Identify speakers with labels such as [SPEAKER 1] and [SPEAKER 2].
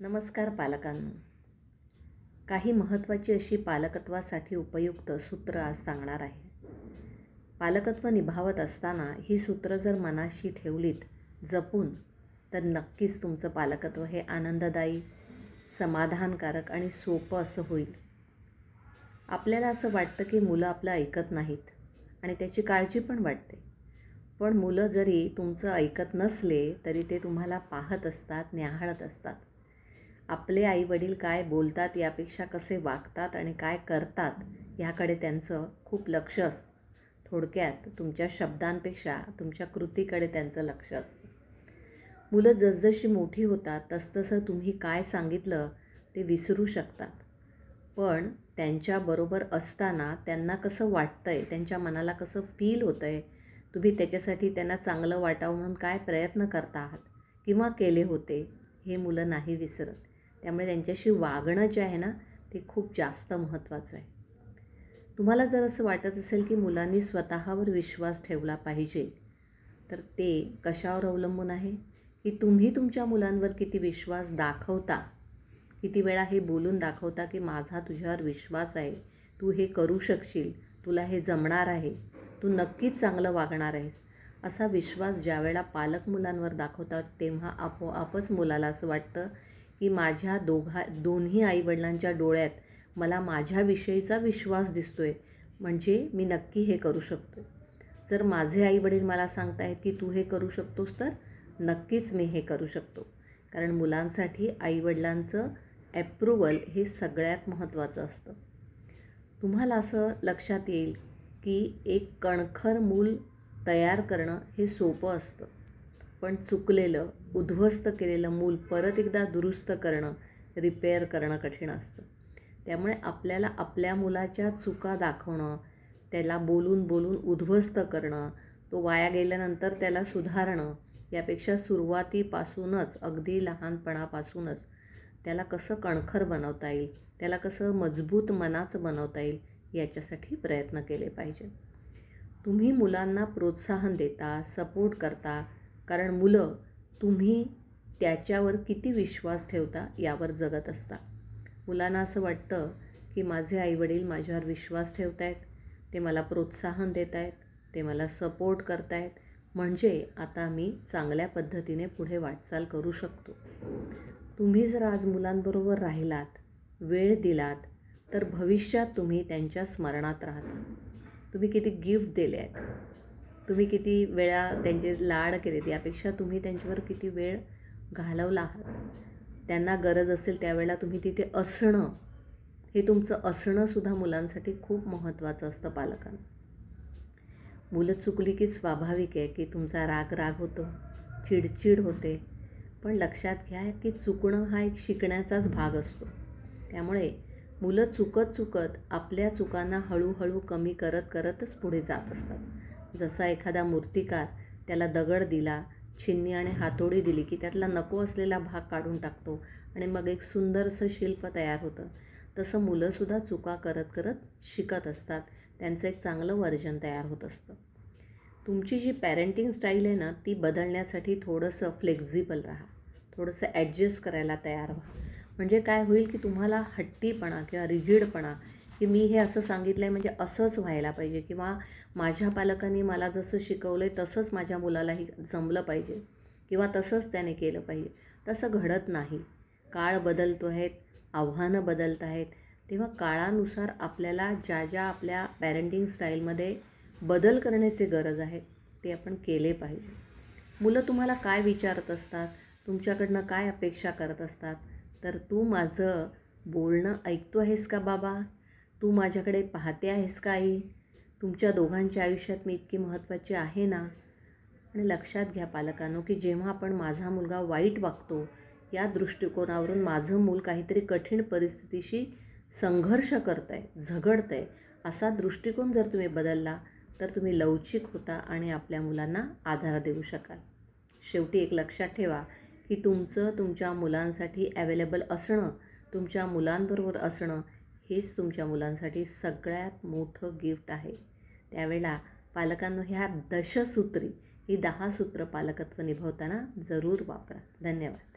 [SPEAKER 1] नमस्कार पालकांनो. काही महत्त्वाची अशी पालकत्वासाठी उपयुक्त सूत्र आज सांगणार आहे. पालकत्व निभावत असताना ही सूत्र जर मनाशी ठेवलीत जपून तर नक्कीच तुमचं पालकत्व हे आनंददायी समाधानकारक आणि सोपं असं होईल. आपल्याला असं वाटतं की मुलं आपलं ऐकत नाहीत आणि त्याची काळजी पण वाटते. पण मुलं जरी तुमचं ऐकत नसले तरी ते तुम्हाला पाहत असतात न्याहाळत असतात. आपले आईवडील काय बोलतात यापेक्षा कसे वागतात आणि काय करतात ह्याकडे त्यांचं खूप लक्ष असतं. थोडक्यात तुमच्या शब्दांपेक्षा तुमच्या कृतीकडे त्यांचं लक्ष असतं. मुलं जसजशी मोठी होतात तसतसं तुम्ही काय सांगितलं ते विसरू शकतात. पण त्यांच्याबरोबर असताना त्यांना कसं वाटतं आहे त्यांच्या मनाला कसं फील होतं आहे तुम्ही त्याच्यासाठी त्यांना चांगलं वाटावं म्हणून काय प्रयत्न करता आहात किंवा केले होते हे मुलं नाही विसरत. त्यामुळे त्यांच्याशी वागणं जे आहे ना ते खूप जास्त महत्त्वाचं आहे. तुम्हाला जर असं वाटत असेल की मुलांनी स्वतःवर विश्वास ठेवला पाहिजे तर ते कशावर अवलंबून आहे? की तुम्ही तुमच्या मुलांवर किती विश्वास दाखवता? किती वेळा हे बोलून दाखवता की माझा तुझ्यावर विश्वास आहे तू हे करू शकशील तुला हे जमणार आहे तू नक्कीच चांगलं वागणार आहेस. असा विश्वास ज्यावेळेला पालक मुलांवर दाखवतात तेव्हा आपोआपच मुलाला असं वाटतं की माझ्या दोघा दोन्ही आईवडिलांच्या डोळ्यात मला माझ्याविषयीचा विश्वास दिसतो आहे म्हणजे मी नक्की हे करू शकतो. जर माझे आईवडील मला सांगतायत की तू हे करू शकतोस तर नक्कीच मी हे करू शकतो. कारण मुलांसाठी आईवडिलांचं ॲप्रुवल हे सगळ्यात महत्त्वाचं असतं. तुम्हाला असं लक्षात येईल की एक कणखर मूल तयार करणं हे सोपं असतं. पण चुकलेलं उद्ध्वस्त केलेलं मूल परत एकदा दुरुस्त करणं रिपेअर करणं कठीण असतं. त्यामुळे आपल्याला आपल्या मुलाच्या चुका दाखवणं त्याला बोलून बोलून उद्ध्वस्त करणं तो वाया गेल्यानंतर त्याला सुधारणं यापेक्षा सुरुवातीपासूनच अगदी लहानपणापासूनच त्याला कसं कणखर बनवता येईल त्याला कसं मजबूत मनाचं बनवता येईल याच्यासाठी प्रयत्न केले पाहिजे. तुम्ही मुलांना प्रोत्साहन देता सपोर्ट करता कारण मुलं तुम्ही त्याच्यावर किती विश्वास ठेवता यावर जगत असता. मुलांना असं वाटतं की माझे आईवडील माझ्यावर विश्वास ठेवत आहेत ते मला प्रोत्साहन देत आहेत ते मला सपोर्ट करत आहेत म्हणजे आता मी चांगल्या पद्धतीने पुढे वाटचाल करू शकतो. तुम्ही जर आज मुलांबरोबर राहिलात वेळ दिलात तर भविष्यात तुम्ही त्यांच्या स्मरणात राहता. तुम्ही किती गिफ्ट दिले आहेत तुम्ही किती वेळा त्यांचे लाड केलेत यापेक्षा तुम्ही त्यांच्यावर किती वेळ घालवला आहात? त्यांना गरज असेल त्यावेळेला तुम्ही तिथे असणं हे तुमचं असणंसुद्धा मुलांसाठी खूप महत्त्वाचं असतं पालकांना. मुलं चुकली की स्वाभाविक आहे की तुमचा राग राग होतो चिडचिड होते. पण लक्षात घ्या की चुकणं हा एक शिकण्याचाच भाग असतो. त्यामुळे मुलं चुकत चुकत आपल्या चुकांना हळूहळू कमी करत करतच पुढे जात असतात. जसा एखादा मूर्तिकार त्याला दगड दिला छिन्नी आणि हातोडी दिली की त्यातला नको असलेला भाग काढून टाकतो आणि मग एक सुंदरसं शिल्प तयार होतं. तसं मुलंसुद्धा चुका करत करत शिकत असतात. त्यांचं एक चांगलं वर्जन तयार होत असतं. तुमची जी पॅरेंटिंग स्टाईल आहे ना ती बदलण्यासाठी थोडंसं फ्लेक्झिबल राहा. थोडंसं ॲडजस्ट करायला तयार व्हा. म्हणजे काय होईल की तुम्हाला हट्टीपणा किंवा रिजिडपणा की मी हे असं सांगितलं आहे म्हणजे असंच व्हायला पाहिजे किंवा माझ्या पालकांनी मला जसं शिकवलं आहे तसंच माझ्या मुलालाही जमलं पाहिजे किंवा तसंच त्याने केलं पाहिजे. तसं घडत नाही. काळ बदलतो आहेत आव्हानं बदलत आहेत. तेव्हा काळानुसार आपल्याला ज्या ज्या आपल्या पॅरेंटिंग स्टाईलमध्ये बदल करण्याची गरज आहे ते आपण केले पाहिजे. मुलं तुम्हाला काय विचारत असतात? तुमच्याकडनं काय अपेक्षा करत असतात? तर तू माझं बोलणं ऐकतो आहेस का बाबा? तू माझ्याकडे पाहते आहेस काही तुमच्या दोघांच्या आयुष्यात मी इतकी महत्त्वाची आहे ना? आणि लक्षात घ्या पालकांनो की जेव्हा आपण माझा मुलगा वाईट वागतो या दृष्टिकोनावरून माझं मूल काहीतरी कठीण परिस्थितीशी संघर्ष करत आहे झगडतं आहे असा दृष्टिकोन जर तुम्ही बदलला तर तुम्ही लवचिक होता आणि आपल्या मुलांना आधार देऊ शकाल. शेवटी एक लक्षात ठेवा की तुमचं तुमच्या मुलांसाठी ॲवेलेबल असणं तुमच्या मुलांबरोबर असणं हेच तुमच्या मुलांसाठी सगळ्यात मोठं गिफ्ट आहे. त्यावेळेला पालकांनो ह्या दशसूत्री ही दहा सूत्र पालकत्व निभवताना जरूर वापरा. धन्यवाद.